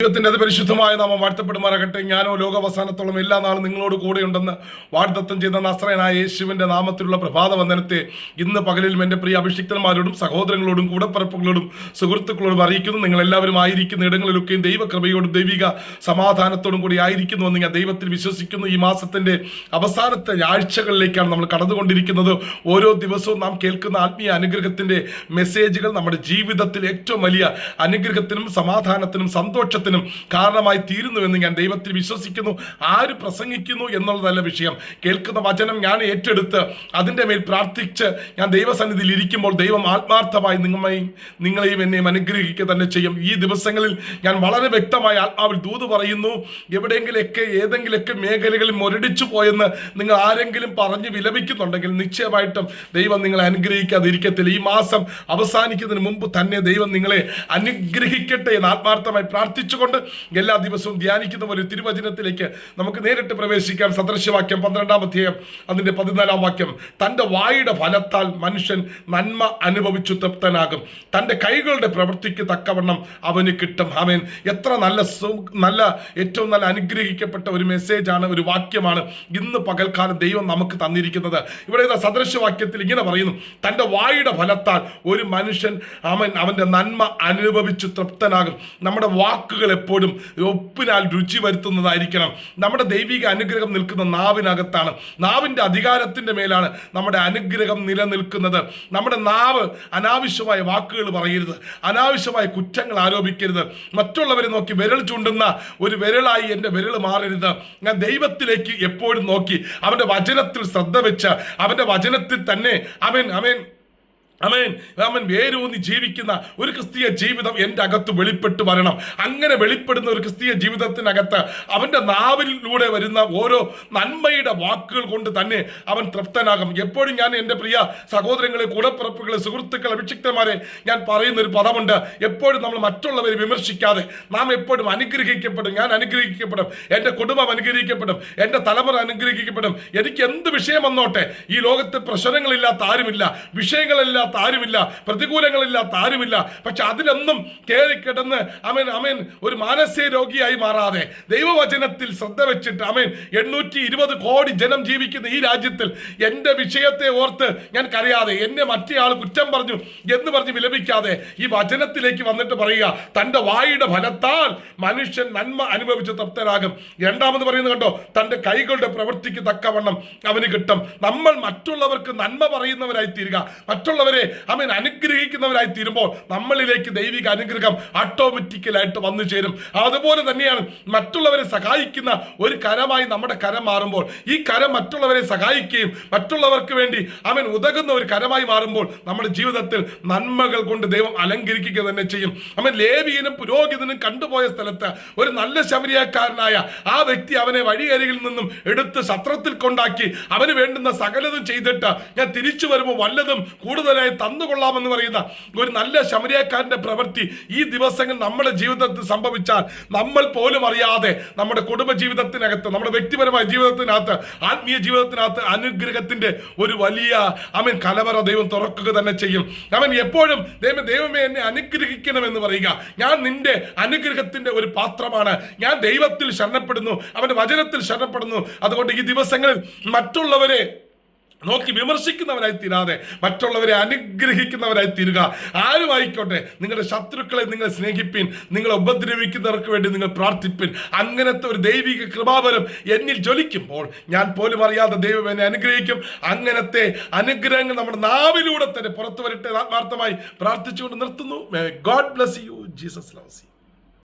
ദൈവത്തിന്റെ അതിപരിശുദ്ധമായ നാമം വാഴ്ത്തപ്പെടുമാറാകട്ടെ. ഞാനോ ലോകാവസാനത്തോളം എല്ലാ നാളും നിങ്ങളോട് കൂടെയുണ്ടെന്ന് വാഗ്ദത്തം ചെയ്ത നസ്രയനായ യേശുവിന്റെ നാമത്തിലുള്ള പ്രഭാത വന്ദനത്തെ ഇന്ന് പകലിലും എന്റെ പ്രിയ അഭിഷിക്തന്മാരോടും സഹോദരങ്ങളോടും കൂടപ്പറപ്പുകളോടും സുഹൃത്തുക്കളോടും അറിയിക്കുന്നു. നിങ്ങൾ എല്ലാവരും ആയിരിക്കുന്ന ഇടങ്ങളിലൊക്കെയും ദൈവകൃപയോടും ദൈവിക സമാധാനത്തോടും കൂടി ആയിരിക്കുന്നുവെന്ന് ഞാൻ ദൈവത്തിൽ വിശ്വസിക്കുന്നു. ഈ മാസത്തിന്റെ അവസാനത്തെ ആഴ്ചകളിലേക്കാണ് നമ്മൾ കടന്നുകൊണ്ടിരിക്കുന്നത്. ഓരോ ദിവസവും നാം കേൾക്കുന്ന ആത്മീയ അനുഗ്രഹത്തിന്റെ മെസ്സേജുകൾ നമ്മുടെ ജീവിതത്തിൽ ഏറ്റവും വലിയ അനുഗ്രഹത്തിനും സമാധാനത്തിനും സന്തോഷത്തിനും കാരണമായി തീരുന്നുവെന്ന് ഞാൻ ദൈവത്തിൽ വിശ്വസിക്കുന്നു. ആര് പ്രസംഗിക്കുന്നു എന്നുള്ളതല്ല വിഷയം. കേൾക്കുന്ന വചനം ഞാൻ ഏറ്റെടുത്ത് അതിന്റെ മേൽ പ്രാർത്ഥിച്ച് ഞാൻ ദൈവസന്നിധിയിൽ ഇരിക്കുമ്പോൾ ദൈവം ആത്മാർത്ഥമായി നിങ്ങളെയും നിങ്ങളെയും എന്നെയും അനുഗ്രഹിക്കുക തന്നെ ചെയ്യും. ഈ ദിവസങ്ങളിൽ ഞാൻ വളരെ വ്യക്തമായി ആത്മാവിൽ ദൂത് പറയുന്നു എവിടെയെങ്കിലൊക്കെ ഏതെങ്കിലുമൊക്കെ മേഖലകളിൽ മുരടിച്ചു പോയെന്ന് നിങ്ങൾ ആരെങ്കിലും പറഞ്ഞ് വിലപിക്കുന്നുണ്ടെങ്കിൽ നിശ്ചയമായിട്ടും ദൈവം നിങ്ങളെ അനുഗ്രഹിക്കാതിരിക്കത്തില്ല. ഈ മാസം അവസാനിക്കുന്നതിന് മുമ്പ് തന്നെ ദൈവം നിങ്ങളെ അനുഗ്രഹിക്കട്ടെ എന്ന് ആത്മാർത്ഥമായി പ്രാർത്ഥിച്ചുകൊണ്ട് എല്ലാ ദിവസവും ധ്യാനിക്കുന്ന ഒരു തിരുവചനത്തിലേക്ക് നമുക്ക് നേരിട്ട് പ്രവേശിക്കാം. സദൃശ്യവാക്യം പന്ത്രണ്ടാം അധ്യായം അതിന്റെ പതിനാലാം വാക്യം. തന്റെ വായുടെ ഫലത്താൽ മനുഷ്യൻ നന്മ അനുഭവിച്ചു തൃപ്തനാകും. തന്റെ കൈകളുടെ പ്രവൃത്തിക്ക് തക്കവണ്ണം അവന് കിട്ടും. അവൻ എത്ര നല്ല നല്ല ഏറ്റവും നല്ല അനുഗ്രഹിക്കപ്പെട്ട ഒരു മെസ്സേജാണ് ഒരു വാക്യമാണ് ഇന്ന് പകൽക്കാലം ദൈവം നമുക്ക് തന്നിരിക്കുന്നത്. ഇവിടെ ഇതാ സദൃശവാക്യത്തിൽ ഇങ്ങനെ പറയുന്നു. തന്റെ വായുടെ ഫലത്താൽ ഒരു മനുഷ്യൻ അവൻ അവന്റെ നന്മ അനുഭവിച്ചു തൃപ്തനാകും. നമ്മുടെ വാക്കുകൾ എപ്പോഴും ഒപ്പിനാൽ രുചി വരുത്തുന്നതായിരിക്കണം. നമ്മുടെ ദൈവിക അനുഗ്രഹം നിൽക്കുന്ന നാവിനകത്താണ്. നാവിന്റെ അധികാരത്തിന്റെ മേലാണ് നമ്മുടെ അനുഗ്രഹം നിലനിൽക്കുന്നത്. നമ്മുടെ നാവ് അനാവശ്യമായ വാക്കുകൾ പറയരുത്. അനാവശ്യമായ കുറ്റങ്ങൾ ആരോപിക്കരുത്. മറ്റുള്ളവരെ നോക്കി വിരൽ ചൂണ്ടുന്ന ഒരു വിരലായി എന്റെ വിരൽ മാറരുത്. ഞാൻ ദൈവത്തിലേക്ക് എപ്പോഴും നോക്കി അവന്റെ വചനത്തിൽ ശ്രദ്ധ വെച്ച് അവന്റെ വചനത്തിൽ തന്നെ അവൻ അവൻ അമേൻ അവൻ വേരൂന്നി ജീവിക്കുന്ന ഒരു ക്രിസ്തീയ ജീവിതം എന്റെ അകത്ത് വെളിപ്പെട്ട് വരണം. അങ്ങനെ വെളിപ്പെടുന്ന ഒരു ക്രിസ്തീയ ജീവിതത്തിനകത്ത് അവന്റെ നാവിലൂടെ വരുന്ന ഓരോ നന്മയുടെ വാക്കുകൾ കൊണ്ട് തന്നെ അവൻ തൃപ്തനാകും. എപ്പോഴും ഞാൻ എന്റെ പ്രിയ സഹോദരങ്ങളെ കൂടപ്പിറപ്പുകളെ സുഹൃത്തുക്കളെ അഭിഷിക്തന്മാരെ ഞാൻ പറയുന്ന ഒരു പദമുണ്ട്. എപ്പോഴും നമ്മൾ മറ്റുള്ളവരെ വിമർശിക്കാതെ നാം എപ്പോഴും അനുഗ്രഹിക്കപ്പെടും. ഞാൻ അനുഗ്രഹിക്കപ്പെടും. എന്റെ കുടുംബം അനുഗ്രഹിക്കപ്പെടും. എന്റെ തലമുറ അനുഗ്രഹിക്കപ്പെടും. എനിക്ക് എന്ത് വിഷയം വന്നോട്ടെ? ഈ ലോകത്ത് പ്രശ്നങ്ങളില്ലാത്ത ആരുമില്ല. വിഷയങ്ങളില്ലാത്ത ആരുമില്ല. പ്രതികൂലങ്ങളില്ലാത്ത ആരുമില്ല. പക്ഷെ അതിലൊന്നും കയറി കിടന്ന് അമേൻ അമേൻ ഒരു മാനസിക രോഗിയായി മാറാതെ ദൈവവചനത്തിൽ ശ്രദ്ധ വെച്ചിട്ട് അമേൻ എണ്ണൂറ്റി ഇരുപത് കോടി ജനം ജീവിക്കുന്ന ഈ രാജ്യത്തിൽ എന്റെ വിഷയത്തെ ഓർത്ത് ഞാൻ കരയാതെ എന്നെ മറ്റേ ആൾ കുറ്റം പറഞ്ഞു എന്ന് പറഞ്ഞ് വിലപിക്കാതെ ഈ വചനത്തിലേക്ക് വന്നിട്ട് പറയുക തന്റെ വായുടെ ഫലത്താൽ മനുഷ്യൻ നന്മ അനുഭവിച്ച് തൃപ്തരാകും. രണ്ടാമത് പറയുന്നത് കണ്ടോ? തന്റെ കൈകളുടെ പ്രവൃത്തിക്ക് തക്കവണ്ണം അവന് കിട്ടും. നമ്മൾ മറ്റുള്ളവർക്ക് നന്മ പറയുന്നവരായി തീരുക മറ്റുള്ളവരെ അവൻ അനുഗ്രഹിക്കുന്നവരായി തീരുമ്പോൾ നമ്മളിലേക്ക് ദൈവിക അനുഗ്രഹം ഓട്ടോമാറ്റിക്കലായിട്ട് വന്നു ചേരും. അതുപോലെ തന്നെയാണ് മറ്റുള്ളവരെ സഹായിക്കുന്ന ഒരു കരമായി നമ്മുടെ കരം മാറുമ്പോൾ. ഈ കരം മറ്റുള്ളവരെ സഹായിക്കുകയും മറ്റുള്ളവർക്ക് വേണ്ടി അവൻ ഉതകുന്ന ഒരു കരമായി മാറുമ്പോൾ നമ്മുടെ ജീവിതത്തിൽ നന്മകൾ കൊണ്ട് ദൈവം അലങ്കരിക്കുക തന്നെ ചെയ്യും. അവൻ ലേവിയനും പുരോഹിതനും കണ്ടുപോയ സ്ഥലത്ത് ഒരു നല്ല ശബരിയക്കാരനായ ആ വ്യക്തി അവനെ വഴിയരികിൽ നിന്നും എടുത്ത് സത്രത്തിൽ കൊണ്ടാക്കി അവന് വേണ്ടുന്ന സകലതും ചെയ്തിട്ട് ഞാൻ തിരിച്ചു വരുമ്പോൾ വല്ലതും കൂടുതലായി തന്നുകൊള്ളാമെന്ന് പറയുന്ന ഒരു നല്ല ശമരിയക്കാരന്റെ പ്രവൃത്തി ഈ ദിവസങ്ങൾ നമ്മുടെ ജീവിതത്തിൽ സംഭവിച്ചാൽ നമ്മൾ പോലും അറിയാതെ നമ്മുടെ കുടുംബ ജീവിതത്തിനകത്ത് നമ്മുടെ വ്യക്തിപരമായ ജീവിതത്തിനകത്ത് ആത്മീയ ജീവിതത്തിനകത്ത് അനുഗ്രഹത്തിന്റെ ഒരു വലിയ അവൻ കലവറ ദൈവം തുറക്കുക തന്നെ ചെയ്യും. അവൻ എപ്പോഴും ദൈവം ദൈവമേ എന്നെ അനുഗ്രഹിക്കണമെന്ന് പറയുക. ഞാൻ നിന്റെ അനുഗ്രഹത്തിന്റെ ഒരു പാത്രമാണ്. ഞാൻ ദൈവത്തിൽ ശരണപ്പെടുന്നു അവന്റെ വചനത്തിൽ ശരണപ്പെടുന്നു. അതുകൊണ്ട് ഈ ദിവസങ്ങളിൽ മറ്റുള്ളവരെ നോക്കി വിമർശിക്കുന്നവരായി തീരാതെ മറ്റുള്ളവരെ അനുഗ്രഹിക്കുന്നവരായി തീരുക. ആരുമായിക്കോട്ടെ നിങ്ങളുടെ ശത്രുക്കളെ നിങ്ങൾ സ്നേഹിപ്പിൻ നിങ്ങളെ ഉപദ്രവിക്കുന്നവർക്ക് വേണ്ടി നിങ്ങൾ പ്രാർത്ഥിപ്പിൻ. അങ്ങനത്തെ ഒരു ദൈവിക കൃപാപരം എന്നിൽ ജ്വലിക്കുമ്പോൾ ഞാൻ പോലും അറിയാതെ ദൈവം എന്നെ അനുഗ്രഹിക്കും. അങ്ങനത്തെ അനുഗ്രഹങ്ങൾ നമ്മുടെ നാവിലൂടെ തന്നെ പുറത്തു വരട്ടെ ആത്മാർത്ഥമായി പ്രാർത്ഥിച്ചുകൊണ്ട് നിർത്തുന്നു. God bless you Jesus loves you